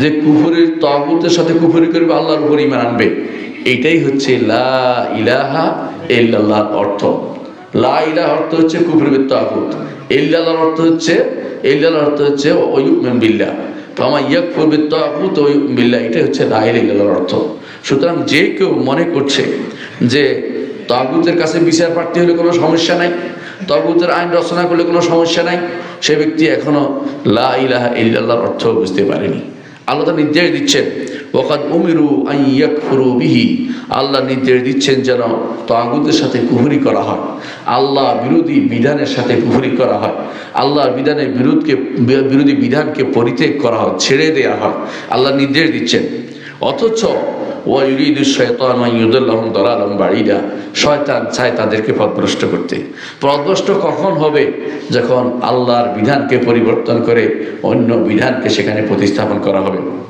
যে কুফরের তাগুতের সাথে কুফরি করবে, আল্লাহর উপর ইমান আনবে। এটাই হচ্ছে লা ইলাহা ইল্লাল্লাহর অর্থ। লা ইলাহ অর্থ হচ্ছে কুফরি বিত্তাগুত ইল্লাল্লাহর অর্থ হচ্ছে, ইল্লাল্লাহর অর্থ হচ্ছে ওয়া ইউমিন বিল্লাহ। ফামা ইয়াকফুর বিত্তাগুত ওয়া ইউমিন বিল্লাহ, এটাই হচ্ছে লা ইলাহা অর্থ। সুতরাং যে কেউ মনে করছে যে তাগুতের কাছে বিচার প্রার্থী হলে কোনো সমস্যা নাই, তগুতের আইন রচনা করলে কোনো সমস্যা নাই, সে ব্যক্তি এখনও লা ইলাহা ইল্লাল্লাহর অর্থ বুঝতে পারেনি। আল্লাহ নির্দেশ দিচ্ছেন ওখান উমিরু আইয়াকফুরু বিহি। আল্লাহ নির্দেশ দিচ্ছেন যেন তাগুদের সাথে কুহুরি করা হয়, আল্লাহ বিরোধী বিধানের সাথে কুহুরি করা হয় আল্লাহর বিধানের বিরোধকে বিরোধী বিধানকে পরিত্যাগ করা হয়, ছেড়ে দেওয়া হয়। আল্লাহ নির্দেশ দিচ্ছেন। অথচ ওয়াইরিদু শয়তান ওয়াইয়ুদুল্লাহুম দালালাম বাড়িরা শয়তান চায় তাদেরকে পথভ্রষ্ট করতে। পথভ্রষ্ট কখন হবে? যখন আল্লাহর বিধানকে পরিবর্তন করে অন্য বিধানকে সেখানে প্রতিস্থাপন করা হবে।